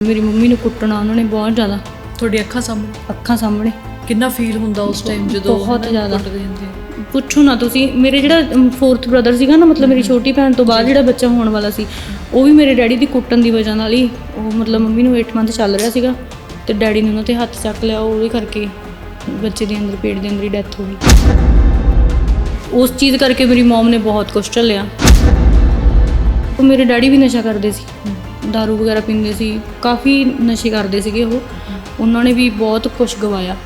ਮੇਰੀ ਮੰਮੀ ਨੂੰ ਕੁੱਟਣਾ ਉਹਨਾਂ ਨੇ ਬਹੁਤ ਜ਼ਿਆਦਾ ਤੁਹਾਡੀ ਅੱਖਾਂ ਸਾਹਮਣੇ ਅੱਖਾਂ ਸਾਹਮਣੇ ਕਿੰਨਾ ਫੀਲ ਹੁੰਦਾ ਉਸ ਟਾਈਮ ਜਦੋਂ ਬਹੁਤ ਉਹਨਾਂ ਜ਼ਿਆਦਾ। ਕੁੱਟਦੇ ਹੁੰਦੇ ਆ? ਪੁੱਛੋ ਨਾ ਤੁਸੀਂ ਮੇਰੇ ਜਿਹੜਾ ਫੋਰਥ ਬ੍ਰਦਰ ਸੀਗਾ ਨਾ ਮਤਲਬ ਮੇਰੀ ਛੋਟੀ ਭੈਣ ਤੋਂ ਬਾਅਦ ਜਿਹੜਾ ਬੱਚਾ ਹੋਣ ਵਾਲਾ ਸੀ ਉਹ ਵੀ ਮੇਰੇ ਡੈਡੀ ਦੀ ਕੁੱਟਣ ਦੀ ਵਜ੍ਹਾ ਨਾਲ ਹੀ ਉਹ ਮਤਲਬ ਮੰਮੀ ਨੂੰ 8 ਮੰਥ ਚੱਲ ਰਿਹਾ ਸੀਗਾ ਤੇ ਡੈਡੀ ਨੇ ਉਹਨਾਂ ਤੇ ਹੱਥ ਚੱਕ ਲਿਆ ਉਹਦੇ ਕਰਕੇ ਬੱਚੇ ਦੇ ਅੰਦਰ ਪੇਟ ਦੇ ਅੰਦਰ ਹੀ ਡੈਥ ਹੋ ਗਈ ਉਸ ਚੀਜ਼ ਕਰਕੇ ਮੇਰੀ ਮਮ ਨੇ ਬਹੁਤ ਕੁਛ ਝੱਲਿਆ ਉਹ ਮੇਰੇ ਡੈਡੀ ਵੀ ਨਸ਼ਾ ਕਰਦੇ ਸੀ दारू ਵਗੈਰਾ ਪੀਂਦੇ ਸੀ ਕਾਫੀ ਨਸ਼ੇ ਕਰਦੇ ਸੀਗੇ ਉਹ ਉਹਨਾਂ ਨੇ ਵੀ ਬਹੁਤ ਕੁਝ ਗਵਾਇਆ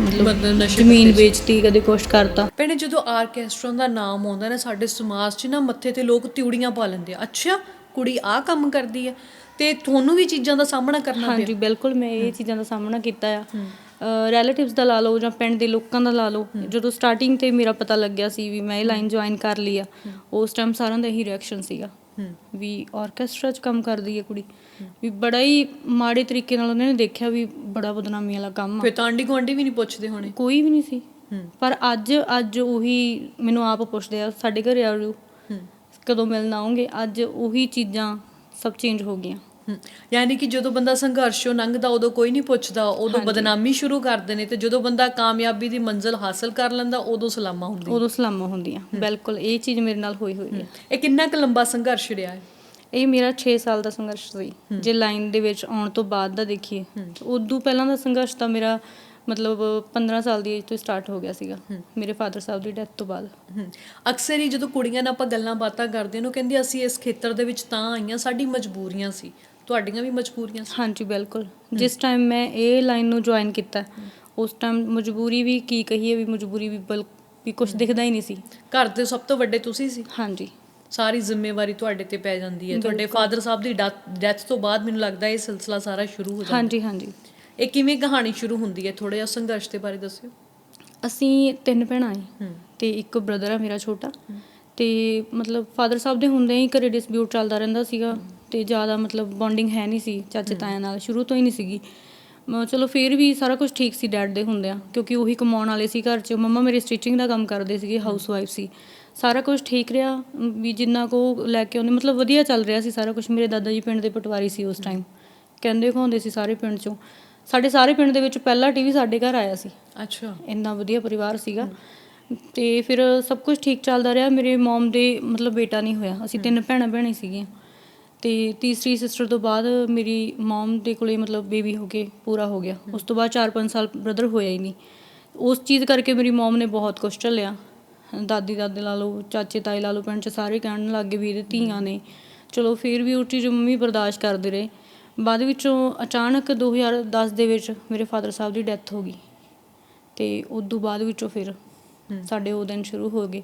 ਮਤਲਬ ਜ਼ਮੀਨ। ਵੇਚਤੀ ਕਦੇ ਕੁਛ ਕਰਤਾ ਭੈਣੇ ਜਦੋਂ ਆਰਕੈਸਟਰਾ ਦਾ ਨਾਮ ਆਉਂਦਾ ਨਾ ਸਾਡੇ ਸਮਾਜ 'ਚ ਨਾ ਮੱਥੇ ਤੇ ਲੋਕ ਤਿਉੜੀਆਂ ਪਾ ਲੈਂਦੇ ਆ ਅੱਛਾ ਕੁੜੀ ਆਹ ਕੰਮ ਕਰਦੀ ਹੈ ਤੇ ਤੁਹਾਨੂੰ ਵੀ ਚੀਜ਼ਾਂ ਦਾ ਸਾਹਮਣਾ ਕਰਨਾ ਹਾਂਜੀ ਬਿਲਕੁਲ ਮੈਂ ਇਹ ਚੀਜ਼ਾਂ ਦਾ ਸਾਹਮਣਾ ਕੀਤਾ ਆ ਰਿਲੇਟਿਵਸ ਦਾ ਲਾ ਲਓ ਜਾਂ ਪਿੰਡ ਦੇ ਲੋਕਾਂ ਦਾ ਲਾ ਲਓ ਜਦੋਂ ਸਟਾਰਟਿੰਗ ਤੇ ਮੇਰਾ ਪਤਾ ਲੱਗਿਆ ਸੀ ਵੀ ਮੈਂ ਇਹ ਲਾਈਨ ਜੁਆਇਨ ਕਰ ਲਈ ਆ ਉਸ ਟਾਈਮ ਸਾਰਿਆਂ ਦਾ ਇਹੀ ਰਿਐਕਸ਼ਨ ਸੀਗਾ ਹੂੰ ਵੀ ਆਰਕੈਸਟਰਾ 'ਚ ਕੰਮ ਕਰਦੀ ਹੈ ਕੁੜੀ। ਵੀ ਬੜਾ ਹੀ ਮਾੜੇ ਤਰੀਕੇ ਨਾਲ ਉਹਨਾਂ ਨੇ ਦੇਖਿਆ ਵੀ ਬੜਾ ਬਦਨਾਮੀ ਵਾਲਾ ਕੰਮ ਆ। ਫਿਰ ਤਾਂ ਆਂਢੀ ਗੁਆਂਢੀ ਵੀ ਨਹੀਂ ਪੁੱਛਦੇ ਹੋਣੇ। ਕੋਈ ਵੀ ਨਹੀਂ ਸੀ। ਪਰ ਅੱਜ ਅੱਜ ਉਹੀ ਮੈਨੂੰ ਆਪ ਪੁੱਛਦੇ ਆ ਸਾਡੇ ਘਰੇ ਆ ਜਾਓ ਹੂੰ। ਕਦੋਂ ਮਿਲਣ ਆਉਂਗੇ? ਅੱਜ ਉਹੀ ਚੀਜ਼ਾਂ ਸਭ ਚੇਂਜ ਹੋ ਗਈਆਂ। ਯਾਨੀ ਕਿ ਜਦੋਂ ਬੰਦਾ ਸੰਘਰਸ਼ੋਂ ਲੰਘਦਾ ਉਦੋਂ ਕੋਈ ਨਹੀਂ ਪੁੱਛਦਾ ਉਦੋਂ ਬਦਨਾਮੀ ਸ਼ੁਰੂ ਕਰਦੇ ਨੇ ਤੇ ਜਦੋਂ ਬੰਦਾ ਕਾਮਯਾਬੀ ਦੀ ਮੰਜ਼ਿਲ ਹਾਸਲ ਕਰ ਲੈਂਦਾ ਉਦੋਂ ਸਲਾਮਾਂ ਹੁੰਦੀਆਂ। ਉਦੋਂ ਸਲਾਮਾਂ ਹੁੰਦੀਆਂ। ਬਿਲਕੁਲ ਇਹ ਚੀਜ਼ ਮੇਰੇ ਨਾਲ ਹੋਈ ਹੋਈ ਹੈ। ਇਹ ਕਿੰਨਾ ਕੁ ਲੰਬਾ ਸੰਘਰਸ਼ ਰਿਹਾ ਹੈ? ਇਹ ਮੇਰਾ 6 ਸਾਲ ਦਾ ਸੰਘਰਸ਼ ਸੀ। ਜੇ ਲਾਈਨ ਦੇ ਵਿੱਚ ਆਉਣ ਤੋਂ ਬਾਅਦ ਦਾ ਦੇਖੀਏ ਉਦੋਂ ਪਹਿਲਾਂ ਦਾ ਸੰਘਰਸ਼ ਤਾਂ ਮੇਰਾ ਮਤਲਬ 15 ਸਾਲ ਦੀ ਏਜ ਤੋਂ ਸਟਾਰਟ ਹੋ ਗਿਆ ਸੀਗਾ। ਮੇਰੇ ਫਾਦਰ ਸਾਹਿਬ ਦੀ ਡੈਥ ਤੋਂ ਬਾਅਦ। ਅਕਸਰ ਹੀ ਜਦੋਂ ਕੁੜੀਆਂ ਨਾਲ ਆਪਾਂ ਗੱਲਾਂ ਬਾਤਾਂ ਕਰਦੇ ਨੇ ਉਹ ਕਹਿੰਦੀ ਅਸੀਂ ਇਸ ਖੇਤਰ ਦੇ ਵਿੱਚ ਤਾਂ ਆਈਆਂ ਸਾਡੀ ਮਜਬੂਰੀਆਂ ਸੀ। ਤੁਹਾਡੀਆਂ ਵੀ ਮਜਬੂਰੀਆਂ ਸੀ? ਹਾਂਜੀ ਬਿਲਕੁਲ। ਜਿਸ ਟਾਈਮ ਮੈਂ ਇਹ ਲਾਈਨ ਨੂੰ ਜੁਆਇਨ ਕੀਤਾ ਉਸ ਟਾਈਮ ਮਜਬੂਰੀ ਵੀ ਕੀ ਕਹੀਏ ਵੀ ਮਜਬੂਰੀ ਵੀ ਬਲ ਵੀ ਕੁਝ ਦਿਖਦਾ ਹੀ ਨਹੀਂ ਸੀ। ਘਰ ਦੇ ਸਭ ਤੋਂ ਵੱਡੇ ਤੁਸੀਂ ਸੀ? ਹਾਂਜੀ। ਸਾਰੀ ਜ਼ਿੰਮੇਵਾਰੀ ਤੁਹਾਡੇ ਤੇ ਪੈ ਜਾਂਦੀ ਹੈ। ਤੁਹਾਡੇ ਫਾਦਰ ਸਾਹਿਬ ਦੀ ਡੈਥ ਤੋਂ ਬਾਅਦ ਮੈਨੂੰ ਲੱਗਦਾ ਇਹ ਸਿਲਸਿਲਾ ਸਾਰਾ ਸ਼ੁਰੂ ਹੋ ਜਾਂਦਾ। ਹਾਂਜੀ ਹਾਂਜੀ। ਇਹ ਕਿਵੇਂ ਕਹਾਣੀ ਸ਼ੁਰੂ ਹੁੰਦੀ ਹੈ? ਥੋੜਾ ਜਿਹਾ ਸੰਘਰਸ਼ ਦੇ ਬਾਰੇ ਦੱਸਿਓ। ਅਸੀਂ ਤਿੰਨ ਭੈਣਾਂ ਹਾਂ ਤੇ ਇੱਕ ਬ੍ਰਦਰ ਆ ਮੇਰਾ ਛੋਟਾ। ਤੇ ਮਤਲਬ ਫਾਦਰ ਸਾਹਿਬ ਦੇ ਹੁੰਦੇ ਹੀ ਘਰੇ ਡਿਸਪਿਊਟ ਚੱਲਦਾ ਰਹਿੰਦਾ ਸੀਗਾ। ਤੇ ਜ਼ਿਆਦਾ ਮਤਲਬ ਬੌਂਡਿੰਗ ਹੈ ਨਹੀਂ ਸੀ ਚਾਚੇ ਤਾਇਆਂ ਨਾਲ ਸ਼ੁਰੂ ਤੋਂ ਹੀ ਨਹੀਂ ਸੀਗੀ। ਮ ਚਲੋ ਫਿਰ ਵੀ ਸਾਰਾ ਕੁਝ ਠੀਕ ਸੀ ਡੈਡ ਦੇ ਹੁੰਦਿਆਂ ਕਿਉਂਕਿ ਉਹੀ ਕਮਾਉਣ ਵਾਲੇ ਸੀ ਘਰ 'ਚ। ਮੰਮਾ ਮੇਰੇ ਸਟਿਚਿੰਗ ਦਾ ਕੰਮ ਕਰਦੇ ਸੀਗੇ ਹਾਊਸ ਵਾਈਫ ਸੀ। ਸਾਰਾ ਕੁਝ ਠੀਕ ਰਿਹਾ ਵੀ ਜਿੰਨਾ ਕੋ ਲੈ ਕੇ ਆਉਂਦੇ ਮਤਲਬ ਵਧੀਆ ਚੱਲ ਰਿਹਾ ਸੀ ਸਾਰਾ ਕੁਝ ਮੇਰੇ ਦਾਦਾ ਜੀ ਪਿੰਡ ਦੇ ਪਟਵਾਰੀ ਸੀ ਉਸ ਟਾਈਮ ਕਹਿੰਦੇ ਖਾਉਂਦੇ ਸੀ ਸਾਰੇ ਪਿੰਡ 'ਚੋਂ। ਸਾਡੇ ਸਾਰੇ ਪਿੰਡ ਦੇ ਵਿੱਚ ਪਹਿਲਾ ਟੀਵੀ ਸਾਡੇ ਘਰ ਆਇਆ ਸੀ। ਅੱਛਾ। ਇੰਨਾ ਵਧੀਆ ਪਰਿਵਾਰ ਸੀਗਾ। ਤੇ ਫਿਰ ਸਭ ਕੁਝ ਠੀਕ ਚੱਲਦਾ ਰਿਹਾ। ਮੇਰੇ ਮਮ ਦੇ ਮਤਲਬ ਬੇਟਾ ਨਹੀਂ ਹੋਇਆ। ਅਸੀਂ ਤਿੰਨ ਭੈਣਾਂ ਭੈਣਾਂ ਸੀਗੀਆਂ। ਤੇ ਤੀਸਰੀ ਸਿਸਟਰ ਤੋਂ ਬਾਅਦ ਮੇਰੀ ਮਮ ਦੇ ਕੋਲੇ ਮਤਲਬ ਬੇਬੀ ਹੋ ਕੇ ਪੂਰਾ ਹੋ ਗਿਆ। ਉਸ ਤੋਂ ਬਾਅਦ 4-5 ਸਾਲ ਬ੍ਰਦਰ ਹੋਇਆ ਹੀ ਨਹੀਂ। ਉਸ ਚੀਜ਼ ਕਰਕੇ ਮੇਰੀ ਮਮ ਨੇ ਬਹੁਤ ਕੁਛ ਝੱਲਿਆ। ਦਾਦੀ ਦਾਦੇ ਲਾ ਲਓ ਚਾਚੇ ਤਾਏ ਲਾ ਲਓ ਪਿੰਡ 'ਚ ਸਾਰੇ ਕਹਿਣ ਲੱਗ ਗਏ ਵੀ ਇਹਦੇ ਧੀਆਂ ਨੇ। ਚਲੋ ਫਿਰ ਵੀ ਉਹ ਚੀਜ਼ ਮੰਮੀ ਬਰਦਾਸ਼ਤ ਕਰਦੇ ਰਹੇ। ਬਾਅਦ ਵਿੱਚੋਂ ਅਚਾਨਕ 2010 ਦੇ ਵਿੱਚ ਮੇਰੇ ਫਾਦਰ ਸਾਹਿਬ ਦੀ ਡੈਥ ਹੋ ਗਈ। ਤੇ ਉਦੋਂ ਬਾਅਦ ਵਿੱਚੋਂ ਫਿਰ ਸਾਡੇ ਉਹ ਦਿਨ ਸ਼ੁਰੂ ਹੋ ਗਏ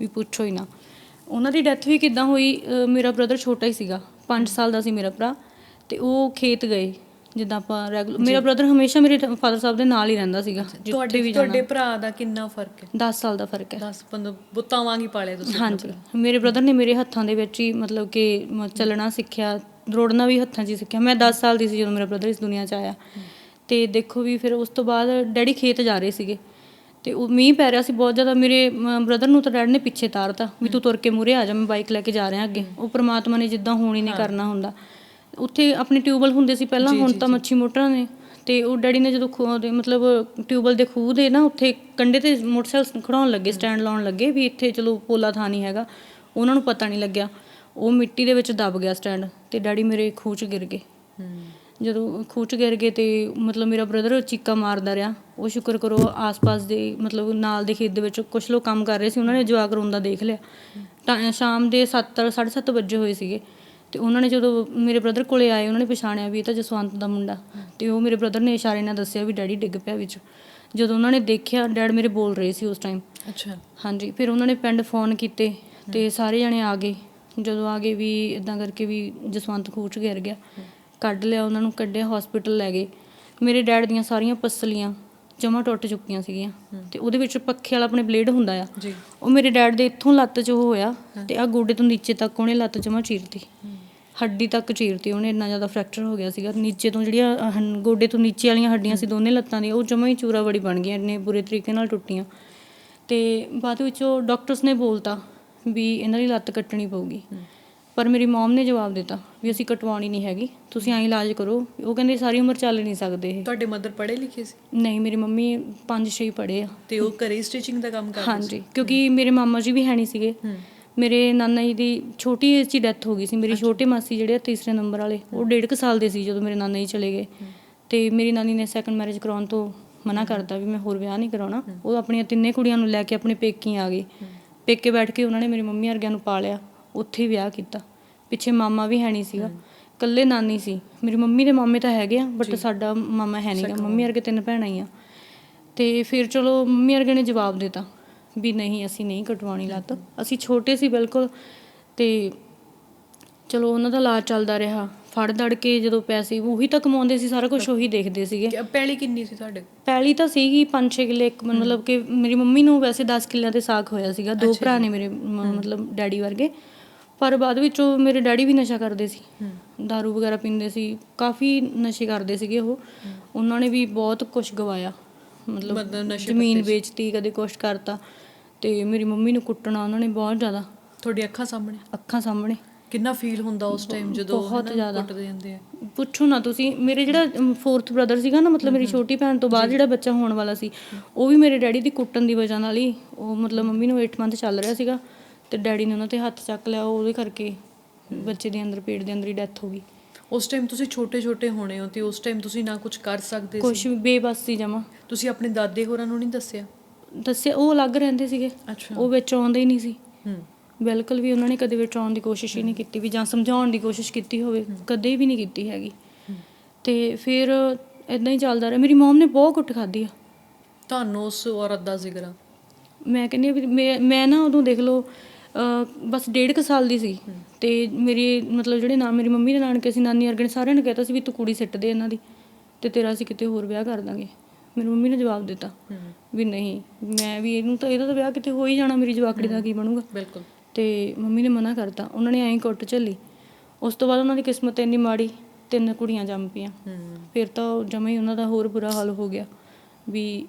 ਵੀ ਪੁੱਛੋ ਹੀ ਨਾ। ਉਹਨਾਂ ਦੀ ਡੈਥ ਵੀ ਕਿੱਦਾਂ ਹੋਈ ਮੇਰਾ ਬ੍ਰਦਰ ਛੋਟਾ ਹੀ ਸੀਗਾ 5 ਸਾਲ ਦਾ ਸੀ ਮੇਰਾ ਭਰਾ ਤੇ ਉਹ ਖੇਤ ਗਏ ਜਿੱਦਾਂ ਆਪਾਂ ਰੈਗੂਲਰ ਮੇਰਾ ਬ੍ਰਦਰ ਹਮੇਸ਼ਾ ਮੇਰੇ ਫਾਦਰ ਸਾਹਿਬ ਦੇ ਨਾਲ ਹੀ ਰਹਿੰਦਾ ਸੀਗਾ ਜਿੱਥੇ ਤੁਹਾਡੇ ਵੀ ਤੁਹਾਡੇ ਜਾਣਾ। ਭਰਾ ਦਾ ਕਿੰਨਾ ਫ਼ਰਕ ਹੈ? 10 ਸਾਲ ਦਾ ਫ਼ਰਕ ਹੈ। 10 15 ਬੁੱਤਾਂ ਵਾਂਗ ਹੀ ਪਾਲੇ ਤੁਸੀਂ ਹਾਂਜੀ। ਮੇਰੇ ਬ੍ਰਦਰ ਨੇ ਮੇਰੇ ਹੱਥਾਂ ਦੇ ਵਿੱਚ ਹੀ ਮਤਲਬ ਕਿ ਮ- ਚੱਲਣਾ ਸਿੱਖਿਆ ਦੌੜਨਾ ਵੀ ਹੱਥਾਂ 'ਚ ਹੀ ਸਿੱਖਿਆ। ਮੈਂ 10 ਸਾਲ ਦੀ ਸੀ ਜਦੋਂ ਮੇਰਾ ਬ੍ਰਦਰ ਇਸ ਦੁਨੀਆ 'ਚ ਆਇਆ। ਤੇ ਦੇਖੋ ਵੀ ਫਿਰ ਉਸ ਤੋਂ ਬਾਅਦ ਡੈਡੀ ਖੇਤ ਜਾ ਰਹੇ ਸੀਗੇ। ਤੇ ਉਹ ਮੀਂਹ ਪੈ ਰਿਹਾ ਸੀ ਬਹੁਤ ਜ਼ਿਆਦਾ ਮੇਰੇ ਬ੍ਰਦਰ ਨੂੰ ਤਾਂ ਡੈਡ ਨੇ ਪਿੱਛੇ ਤਾਰਤਾ ਵੀ ਤੂੰ ਤੁਰ ਕੇ ਮੂਰੇ ਆ ਜਾ ਮੈਂ ਬਾਈਕ ਲੈ ਕੇ ਜਾ ਰਿਹਾ ਅੱਗੇ। ਉਹ ਪ੍ਰਮਾਤਮਾ ਨੇ ਜਿੱਦਾਂ ਹੋਣੀ ਨਹੀਂ ਕਰਨਾ ਹੁੰਦਾ। ਉੱਥੇ ਆਪਣੇ ਟਿਊਬਲ ਹੁੰਦੇ ਸੀ ਪਹਿਲਾਂ ਹੁਣ ਤਾਂ ਮੱਛੀ ਮੋਟਰਾਂ ਨੇ। ਤੇ ਉਹ ਡੈਡੀ ਨੇ ਜਦੋਂ ਖੂਹ ਦੇ ਮਤਲਬ ਟਿਊਬਲ ਦੇ ਖੂਹ ਦੇ ਨਾ ਉੱਥੇ ਕੰਡੇ ਤੇ ਮੋਟਰਸਾਈਕਲ ਖੜਾਉਣ ਲੱਗੇ ਸਟੈਂਡ ਲਾਉਣ ਲੱਗੇ ਵੀ ਇੱਥੇ ਚਲੋ ਪੋਲਾ ਥਾਂ ਨਹੀਂ ਹੈਗਾ। ਉਹਨਾਂ ਨੂੰ ਪਤਾ ਨਹੀਂ ਲੱਗਿਆ। ਉਹ ਮਿੱਟੀ ਦੇ ਵਿੱਚ ਦਬ ਗਿਆ ਸਟੈਂਡ ਤੇ ਡੈਡੀ ਮੇਰੇ ਖੂਹ 'ਚ ਗਿਰ ਗਏ। ਹੂੰ। ਜਦੋਂ ਖੂਹ 'ਚ ਗਿਰ ਗਏ ਤੇ ਮਤਲਬ ਮੇਰਾ ਬ੍ਰਦਰ ਚੀਕਾ ਮਾਰਦਾ ਰਿਹਾ। ਉਹ ਸ਼ੁਕਰ ਕਰੋ ਆਸ-ਪਾਸ ਦੇ ਮਤਲਬ ਨਾਲ ਦੇ ਖੇਤ ਦੇ ਵਿੱਚ ਕੁਝ ਲੋਕ ਕੰਮ ਕਰ ਰਹੇ ਸੀ ਉਹਨਾਂ ਨੇ ਜਵਾਕ ਰੋਂਦਾ ਦੇਖ ਲਿਆ। ਤਾਂ ਸ਼ਾਮ ਦੇ 7 7:30 ਵਜੇ ਹੋਏ ਸੀਗੇ ਤੇ ਉਹਨਾਂ ਨੇ ਜਦੋਂ ਮੇਰੇ ਬ੍ਰਦਰ ਕੋਲੇ ਆਏ ਉਹਨਾਂ ਨੇ ਪਛਾਣਿਆ ਵੀ ਇਹ ਤਾਂ ਜਸਵੰਤ ਦਾ ਮੁੰਡਾ ਤੇ ਉਹ ਮੇਰੇ ਬ੍ਰਦਰ ਨੇ ਇਸ਼ਾਰੇ ਨਾਲ ਦੱਸਿਆ ਵੀ ਡੈਡੀ ਡਿੱਗ ਪਿਆ ਵਿੱਚ। ਜਦੋਂ ਉਹਨਾਂ ਨੇ ਦੇਖਿਆ ਡੈਡ ਮੇਰੇ ਬੋਲ ਰਹੇ ਸੀ ਉਸ ਟਾਈਮ ਅੱਛਾ। ਹਾਂਜੀ ਫਿਰ ਉਹਨਾਂ ਨੇ ਪਿੰਡ ਫੋਨ ਕੀਤੇ ਤੇ ਸਾਰੇ ਜਣੇ ਆ ਗਏ। ਜਦੋਂ ਆ ਗਏ ਵੀ ਇਦਾਂ ਕਰਕੇ ਵੀ ਜਸਵੰਤ ਖੂਹ 'ਚ ਗਿਰ ਗਿਆ। ਕੱਢ ਲਿਆ ਉਹਨਾਂ ਨੂੰ ਕੱਢਿਆ ਹਸਪੀਟਲ ਲੈ ਗਏ। ਮੇਰੇ ਡੈਡ ਦੀਆਂ ਸਾਰੀਆਂ ਪਸਲੀਆਂ ਜਮਾ ਟੁੱਟ ਚੁੱਕੀਆਂ ਸੀਗੀਆਂ। ਤੇ ਉਹਦੇ ਵਿੱਚ ਪੱਖੇ ਵਾਲਾ ਆਪਣੇ ਬਲੇਡ ਹੁੰਦਾ ਆ। ਜੀ। ਉਹ ਮੇਰੇ ਡੈਡ ਦੇ ਇੱਥੋਂ ਲੱਤ 'ਚ ਉਹ ਹੋਇਆ ਤੇ ਆ ਗੋਡੇ ਤੋਂ ਨੀਚੇ ਤੱਕ ਉਹਨੇ ਲੱਤ ਜਮਾ ਚੀਰਤੀ। ਹੱਡੀ ਤੱਕ ਚੀਰਤੀ ਉਹਨੇ ਇੰਨਾ ਜ਼ਿਆਦਾ ਫ੍ਰੈਕਚਰ ਹੋ ਗਿਆ ਸੀਗਾ। ਨੀਚੇ ਤੋਂ ਜਿਹੜੀਆਂ ਗੋਡੇ ਤੋਂ ਨੀਚੇ ਵਾਲੀਆਂ ਹੱਡੀਆਂ ਸੀ ਦੋਨੇ ਲੱਤਾਂ ਦੀਆਂ ਉਹ ਜਮਾ ਹੀ ਚੂਰਾ ਬੜੀ ਬਣ ਗਈਆਂ ਇੰਨੇ ਬੁਰੇ ਤਰੀਕੇ ਨਾਲ ਟੁੱਟੀਆਂ। ਤੇ ਬਾਅਦ ਵਿੱਚ ਉਹ ਡਾਕਟਰਸ ਨੇ ਬੋਲਤਾ ਵੀ ਇਹਨਾਂ ਦੀ ਲੱਤ ਕੱਟਣੀ ਪਊਗੀ। ਪਰ ਮੇਰੀ ਮਮ ਨੇ ਜਵਾਬ ਦਿੱਤਾ ਵੀ ਅਸੀਂ ਕਟਵਾਉਣੀ ਨਹੀਂ ਹੈਗੀ। ਤੁਸੀਂ ਐਂ ਇਲਾਜ ਕਰੋ। ਉਹ ਕਹਿੰਦੇ ਸਾਰੀ ਉਮਰ ਚੱਲ ਨਹੀਂ ਸਕਦੇ ਇਹ। ਤੁਹਾਡੇ ਮਦਰ ਪੜ੍ਹੇ ਲਿਖੇ ਸੀ? ਨਹੀਂ ਮੇਰੀ ਮੰਮੀ 5-6 ਪੜ੍ਹੇ ਆ। ਤੇ ਉਹ ਘਰੇ ਸਟਿਚਿੰਗ ਦਾ ਕੰਮ ਕਰਦੇ ਸੀ? ਹਾਂਜੀ ਕਿਉਂਕਿ ਮੇਰੇ ਮਾਮਾ ਜੀ ਵੀ ਹੈ ਨਹੀਂ ਸੀਗੇ। ਮੇਰੇ ਨਾਨਾ ਜੀ ਦੀ ਛੋਟੀ ਏਜ 'ਚ ਡੈਥ ਹੋ ਗਈ ਸੀ। ਮੇਰੀ ਛੋਟੇ ਮਾਸੀ ਜਿਹੜੇ ਆ ਤੀਸਰੇ ਨੰਬਰ ਵਾਲੇ ਉਹ ਡੇਢ ਕੁ ਸਾਲ ਦੇ ਸੀ ਜਦੋਂ ਮੇਰੇ ਨਾਨਾ ਜੀ ਚਲੇ ਗਏ। ਤੇ ਮੇਰੀ ਨਾਨੀ ਨੇ ਸੈਕੰਡ ਮੈਰਿਜ ਕਰਾਉਣ ਤੋਂ ਮਨਾ ਕਰਤਾ ਵੀ ਮੈਂ ਹੋਰ ਵਿਆਹ ਨਹੀਂ ਕਰਾਉਣਾ। ਉਹ ਆਪਣੀਆਂ ਤਿੰਨੇ ਕੁੜੀਆਂ ਨੂੰ ਲੈ ਕੇ ਆਪਣੇ ਪੇਕੀ ਆ ਗਈ ਪੇਕੇ ਬੈਠ ਕੇ ਉਹਨਾਂ ਨੇ ਮੇਰੀ ਮੰਮੀ ਵਰਗਿਆਂ ਨੂੰ ਪਾਲਿਆ। ਉੱਥੇ ਵਿਆਹ ਕੀਤਾ। ਪਿੱਛੇ ਮਾਮਾ ਵੀ ਹੈ ਨਹੀਂ ਸੀਗਾ। ਇਕੱਲੇ ਨਾਨੀ ਸੀ। ਮੇਰੀ ਮੰਮੀ ਦੇ ਮਾਮੇ ਤਾਂ ਹੈਗੇ ਆ ਬਟ ਸਾਡਾ ਮਾਮਾ ਹੈ ਨਹੀਂਗਾ ਮੰਮੀ ਵਰਗੇ ਤਿੰਨ ਭੈਣਾਂ ਹੀ ਆ। ਤੇ ਫਿਰ ਚਲੋ ਮੰਮੀ ਵਰਗੇ ਨੇ ਜਵਾਬ ਦਿੱਤਾ ਵੀ ਨਹੀਂ ਅਸੀਂ ਨਹੀਂ ਕਟਵਾਉਣੀ ਲੱਤ। ਅਸੀਂ ਛੋਟੇ ਸੀ ਬਿਲਕੁਲ। ਤੇ ਚਲੋ ਉਹਨਾਂ ਦਾ ਇਲਾਜ ਚੱਲਦਾ ਰਿਹਾ। ਫੜ ਦੜ ਕੇ ਜਦੋਂ ਪੈਸੇ ਉਹੀ ਤਾਂ ਕਮਾਉਂਦੇ ਸੀ ਸਾਰਾ ਕੁਝ ਉਹੀ ਦੇਖਦੇ ਸੀਗੇ। ਪਹਿਲੀ ਕਿੰਨੀ ਸੀ ਤੁਹਾਡੇ? ਪਹਿਲੀ ਤਾਂ ਸੀਗੀ 5-6 ਕਿੱਲੇ ਇੱਕ ਮਤਲਬ ਕਿ ਮੇਰੀ ਮੰਮੀ ਨੂੰ ਵੈਸੇ 10 ਕਿੱਲਿਆਂ ਤੇ ਸਾਖ ਹੋਇਆ ਸੀਗਾ। ਦੋ ਭਰਾ ਨੇ ਮੇਰੇ ਮਤਲਬ ਡੈਡੀ ਵਰਗੇ। ਪਰ ਬਾਅਦ ਵਿੱਚ ਉਹ ਮੇਰੇ ਡੈਡੀ ਵੀ ਨਸ਼ਾ ਕਰਦੇ ਸੀ। दारू ਵਗੈਰਾ ਪੀਂਦੇ ਸੀ। ਕਾਫੀ ਨਸ਼ੇ ਕਰਦੇ ਸੀਗੇ ਉਹ। ਉਹਨਾਂ ਨੇ ਵੀ ਬਹੁਤ ਕੁਝ ਗਵਾਇਆ। ਮਤਲਬ ਜ਼ਮੀਨ ਵੇਚਤੀ ਕਦੇ ਕੁਛ ਕਰਤਾ। ਤੇ ਮੇਰੀ ਮੰਮੀ ਨੂੰ ਕੁੱਟਣਾ ਉਹਨਾਂ ਨੇ ਬਹੁਤ ਜ਼ਿਆਦਾ। ਤੁਹਾਡੀ ਅੱਖਾਂ ਸਾਹਮਣੇ? ਅੱਖਾਂ ਸਾਹਮਣੇ। ਕਿੰਨਾ ਫੀਲ ਹੁੰਦਾ ਉਸ ਟਾਈਮ ਜਦੋਂ ਬਹੁਤ ਜ਼ਿਆਦਾ। ਕੁੱਟਦੇ ਜਾਂਦੇ ਆ। ਪੁੱਛੋ ਨਾ ਤੁਸੀਂ ਮੇਰੇ ਜਿਹੜਾ ਫੋਰਥ ਬ੍ਰਦਰ ਸੀਗਾ ਨਾ ਮਤਲਬ ਮੇਰੀ ਛੋਟੀ ਭੈਣ ਤੋਂ ਬਾਅਦ ਜਿਹੜਾ ਬੱਚਾ ਹੋਣ ਵਾਲਾ ਸੀ ਉਹ ਵੀ ਮੇਰੇ ਡੈਡੀ ਦੀ ਕੁੱਟਣ ਦੀ ਵਜ੍ਹਾ ਨਾਲ ਹੀ ਉਹ ਮਤਲਬ ਮੰਮੀ ਨੂੰ 8 ਮੰਥ ਚੱਲ ਰਿਹਾ ਸੀਗਾ। ਤੇ ਡੈਡੀ ਨੇ ਉਹਨਾਂ ਤੇ ਹੱਥ ਚੱਕ ਲਿਆ ਉਹਦੇ ਕਰਕੇ ਬੱਚੇ ਦੇ ਅੰਦਰ ਪੇਟ ਦੇ ਅੰਦਰ ਹੀ ਡੈਥ ਹੋ ਗਈ। ਉਸ ਟਾਈਮ ਤੁਸੀਂ ਛੋਟੇ ਛੋਟੇ ਹੋਣੇ ਹੋ ਤੇ ਉਸ ਟਾਈਮ ਤੁਸੀਂ ਨਾ ਕੁਝ ਕਰ ਸਕਦੇ ਸੀ? ਵੀ ਬੇਬਸ ਸੀ ਜਮਾ। ਤੁਸੀਂ ਆਪਣੇ ਦਾਦੇ ਹੋਰਾਂ ਨੂੰ ਨਹੀਂ ਦੱਸਿਆ? ਦੱਸਿਆ ਉਹ ਅਲੱਗ ਰਹਿੰਦੇ ਸੀਗੇ। ਅੱਛਾ। ਉਹ ਵਿੱਚ ਆਉਂਦੇ ਹੀ ਨਹੀਂ ਸੀ। ਹੂੰ। ਬਿਲਕੁਲ ਵੀ ਉਹਨਾਂ ਨੇ ਕਦੇ ਵਿੱਚ ਆਉਣ ਦੀ ਕੋਸ਼ਿਸ਼ ਹੀ ਨਹੀਂ ਕੀਤੀ ਵੀ ਜਾਂ ਸਮਝਾਉਣ ਦੀ ਕੋਸ਼ਿਸ਼ ਕੀਤੀ ਹੋਵੇ। ਕਦੇ ਵੀ ਨਹੀਂ ਕੀਤੀ ਹੈਗੀ। ਤੇ ਫਿਰ ਇਦਾਂ ਹੀ ਚੱਲਦਾ ਰਿਹਾ। ਮੇਰੀ ਮਮ ਨੇ ਬਹੁਤ ਕੁੱਟ ਖਾਧੀ ਆ। ਤੁਹਾਨੂੰ ਉਸ ਔਰਤ ਦਾ ਜ਼ਿਕਰ ਆ? ਮੈਂ ਕਹਿੰਦੀ ਹਾਂ ਵੀ ਮੈਂ ਮੈਂ ਨਾ ਉਦੋਂ ਦੇਖ ਲਓ ਬਸ ਡੇਢ ਕੁ ਸਾਲ ਦੀ ਸੀ। ਤੇ ਮੇਰੀ ਮਤਲਬ ਜਿਹੜੇ ਨਾ ਮੇਰੀ ਮੰਮੀ ਦੇ ਨਾਨਕੇ ਸੀ ਨਾਨੀ ਵਰਗੇ ਨੇ ਸਾਰਿਆਂ ਨੇ ਕਹਿਤਾ ਸੀ ਵੀ ਤੂੰ ਕੁੜੀ ਸਿੱਟ ਦੇ ਇਹਨਾਂ ਦੀ ਤੇ ਤੇਰਾ ਅਸੀਂ ਕਿਤੇ ਹੋਰ ਵਿਆਹ ਕਰ ਦਾਂਗੇ। ਮੇਰੀ ਮੰਮੀ ਨੇ ਜਵਾਬ ਦਿੱਤਾ ਵੀ ਨਹੀਂ ਮੈਂ ਵੀ ਇਹਨੂੰ ਤਾਂ ਇਹਦਾ ਤਾਂ ਵਿਆਹ ਕਿਤੇ ਹੋ ਹੀ ਜਾਣਾ ਮੇਰੀ ਜਵਾਕੜੀ ਦਾ ਕੀ ਬਣੂਗਾ। ਬਿਲਕੁਲ। ਤੇ ਮੰਮੀ ਨੇ ਮਨਾ ਕਰਤਾ ਉਹਨਾਂ ਨੇ ਐਂ ਕੁੱਟ ਝੱਲੀ। ਉਸ ਤੋਂ ਬਾਅਦ ਉਹਨਾਂ ਦੀ ਕਿਸਮਤ ਇੰਨੀ ਮਾੜੀ ਤਿੰਨ ਕੁੜੀਆਂ ਜੰਮ ਪਈਆਂ। ਫਿਰ ਤਾਂ ਜਮਾ ਹੀ ਉਹਨਾਂ ਦਾ ਹੋਰ ਬੁਰਾ ਹਾਲ ਹੋ ਗਿਆ। ਵੀ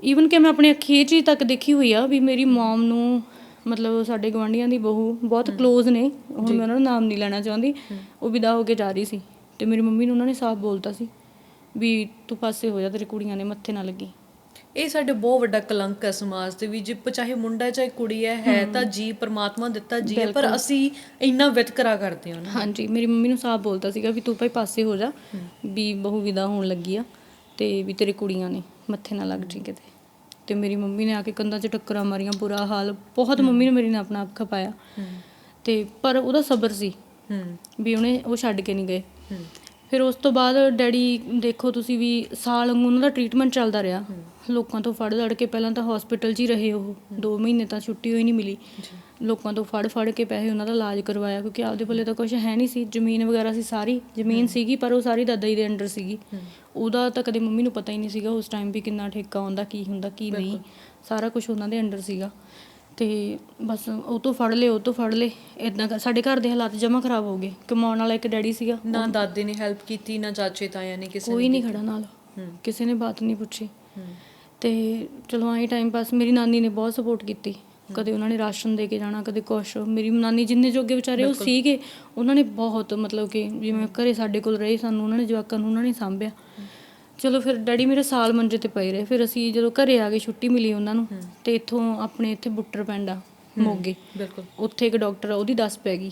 ਈਵਨ ਕਿ ਮੈਂ ਆਪਣੇ ਅੱਖੀ ਇਹ ਚੀਜ਼ ਤੱਕ ਦੇਖੀ ਹੋਈ ਆ ਵੀ ਮੇਰੀ ਮਮ ਨੂੰ ਮਤਲਬ ਸਾਡੇ ਗਵਾਂਢੀਆਂ ਦੀ ਬਹੂ ਬਹੁਤ ক্লোਜ਼ ਨੇ ਹੁਣ ਮੈਂ ਉਹਨਾਂ ਦਾ ਨਾਮ ਨਹੀਂ ਲੈਣਾ ਚਾਹੁੰਦੀ। ਉਹ ਵਿਦਾ ਹੋ ਕੇ ਜਾ ਰਹੀ ਸੀ ਤੇ ਮੇਰੀ ਮੰਮੀ ਨੂੰ ਉਹਨਾਂ ਨੇ ਸਾਫ਼ ਬੋਲਤਾ ਸੀ ਵੀ ਤੂੰ ਪਾਸੇ ਹੋ ਜਾ ਤੇਰੀ ਕੁੜੀਆਂ ਨੇ ਮੱਥੇ ਨਾ ਲੱਗੀ। ਇਹ ਸਾਡੇ ਬਹੁਤ ਵੱਡਾ ਕਲੰਕ ਹੈ ਸਮਾਜ ਦੇ ਵਿੱਚ ਜੇ ਚਾਹੇ ਮੁੰਡਾ ਚਾਹੇ ਕੁੜੀ ਹੈ ਹੈ ਤਾਂ ਜੀ ਪਰਮਾਤਮਾ ਦਿੱਤਾ ਜੀ ਪਰ ਅਸੀਂ ਇੰਨਾ ਵਿਤਕਰਾ ਕਰਦੇ ਹਾਂ ਹਾਂਜੀ ਮੇਰੀ ਮੰਮੀ ਨੂੰ ਸਾਫ਼ ਬੋਲਤਾ ਸੀਗਾ ਵੀ ਤੂੰ ਭਾਈ ਪਾਸੇ ਹੋ ਜਾ ਵੀ ਬਹੂ ਵਿਦਾ ਹੋਣ ਲੱਗੀ ਆ ਤੇ ਵੀ ਤੇਰੇ ਕੁੜੀਆਂ ਨੇ ਮੱਥੇ ਨਾ ਲੱਗ ਜੀ ਕਿਤੇ। ਤੇ ਮੇਰੀ ਮੰਮੀ ਨੇ ਆ ਕੇ ਕੰਧਾਂ 'ਚ ਟੱਕਰਾਂ ਮਾਰੀਆਂ ਬੁਰਾ ਹਾਲ। ਬਹੁਤ ਮੰਮੀ ਨੇ ਮੇਰੀ ਨੇ ਆਪਣਾ ਅੱਖ ਪਾਇਆ। ਤੇ ਪਰ ਉਹਦਾ ਸਬਰ ਸੀ ਹੂੰ। ਵੀ ਉਹਨੇ ਉਹ ਛੱਡ ਕੇ ਨਹੀਂ ਗਏ। ਫਿਰ ਉਸ ਤੋਂ ਬਾਅਦ ਡੈਡੀ ਦੇਖੋ ਤੁਸੀਂ ਵੀ ਸਾਲ ਵਾਂਗੂ ਉਹਨਾਂ ਦਾ ਟ੍ਰੀਟਮੈਂਟ ਚੱਲਦਾ ਰਿਹਾ। ਲੋਕਾਂ ਤੋਂ ਫੜ ਦੜ ਕੇ ਪਹਿਲਾਂ ਤਾਂ ਹਸਪੀਟਲ 'ਚ ਹੀ ਰਹੇ ਉਹ। 2 ਮਹੀਨੇ ਤਾਂ ਛੁੱਟੀ ਹੋਈ ਨਹੀਂ ਮਿਲੀ। ਲੋਕਾਂ ਤੋਂ ਫੜ ਫੜ ਕੇ ਪੈਸੇ ਉਹਨਾਂ ਦਾ ਇਲਾਜ ਕਰਵਾਇਆ ਕਿਉਂਕਿ ਆਪਦੇ ਪੱਲੇ ਤਾਂ ਕੁਝ ਹੈ ਨਹੀਂ ਸੀ। ਜ਼ਮੀਨ ਵਗੈਰਾ ਸੀ ਸਾਰੀ। ਜ਼ਮੀਨ ਸੀਗੀ ਪਰ ਉਹ ਸਾਰੀ ਦਾਦਾ ਜੀ ਦੇ ਅੰਡਰ ਸੀਗੀ। ਉਹਦਾ ਤਾਂ ਕਦੇ ਮੰਮੀ ਨੂੰ ਪਤਾ ਹੀ ਨਹੀਂ ਸੀਗਾ ਉਸ ਟਾਈਮ ਵੀ ਕਿੰਨਾ ਠੇਕਾ ਆਉਂਦਾ ਕੀ ਹੁੰਦਾ ਕੀ ਨਹੀਂ। ਸਾਰਾ ਕੁਝ ਉਹਨਾਂ ਦੇ ਅੰਡਰ ਸੀਗਾ। ਤੇ ਬਸ ਉਹ ਤੋਂ ਫੜ ਲਏ ਉਹ ਤੋਂ ਫੜ ਲਏ। ਇਦਾਂ ਸਾਡੇ ਘਰ ਦੇ ਹਾਲਾਤ ਜਮਾ ਖਰਾਬ ਹੋ ਗਏ। ਕਮਾਉਣ ਵਾਲਾ ਇੱਕ ਡੈਡੀ ਸੀਗਾ। ਨਾ ਦਾਦੇ ਨੇ ਹੈਲਪ ਕੀਤੀ ਨਾ ਚਾਚੇ ਤਾਇਆ ਨੇ ਕਿਸੇ ਕੋਈ ਨਹੀਂ ਖੜਾ ਨਾਲ। ਕਿਸੇ ਨੇ ਬਾਤ ਨਹੀਂ ਪੁੱਛੀ। ਤੇ ਚਲੋ ਆਈ ਟਾਈਮ ਪਾਸ ਮੇਰੀ ਨਾਨੀ ਨੇ ਬਹੁਤ ਸਪੋਰਟ ਕੀਤੀ। ਕਦੇ ਉਹਨਾਂ ਨੇ ਰਾਸ਼ਨ ਦੇ ਕੇ ਜਾਣਾ ਕਦੇ ਕੁਛ। ਮੇਰੀ ਨਾਨੀ ਜਿੰਨੇ ਜੋਗੇ ਵਿਚਾਰੇ ਉਹ ਸੀਗੇ ਉਹਨਾਂ ਨੇ ਬਹੁਤ ਮਤਲਬ ਕਿ ਜਿਵੇਂ ਘਰੇ ਸਾਡੇ ਕੋਲ ਰਹੇ ਸਾਨੂੰ ਉਹਨਾਂ ਨੇ ਜਵਾਕਾਂ ਨੂੰ ਉਹਨਾਂ ਨੇ ਸਾਂਭਿਆ। ਚਲੋ ਫਿਰ ਡੈਡੀ ਮੇਰੇ ਸਾਲ ਮੰਜੇ ਤੇ ਪਏ ਰਹੇ। ਫਿਰ ਅਸੀਂ ਜਦੋਂ ਘਰੇ ਆ ਗਏ ਛੁੱਟੀ ਮਿਲੀ ਉਹਨਾਂ ਨੂੰ ਤੇ ਇੱਥੋਂ ਆਪਣੇ ਇੱਥੇ ਬੁੱਟਰ ਪੈਂਦਾ ਮੋਗੇ। ਬਿਲਕੁਲ। ਉੱਥੇ ਇੱਕ ਡਾਕਟਰ ਆ ਉਹਦੀ ਦੱਸ ਪੈ ਗਈ।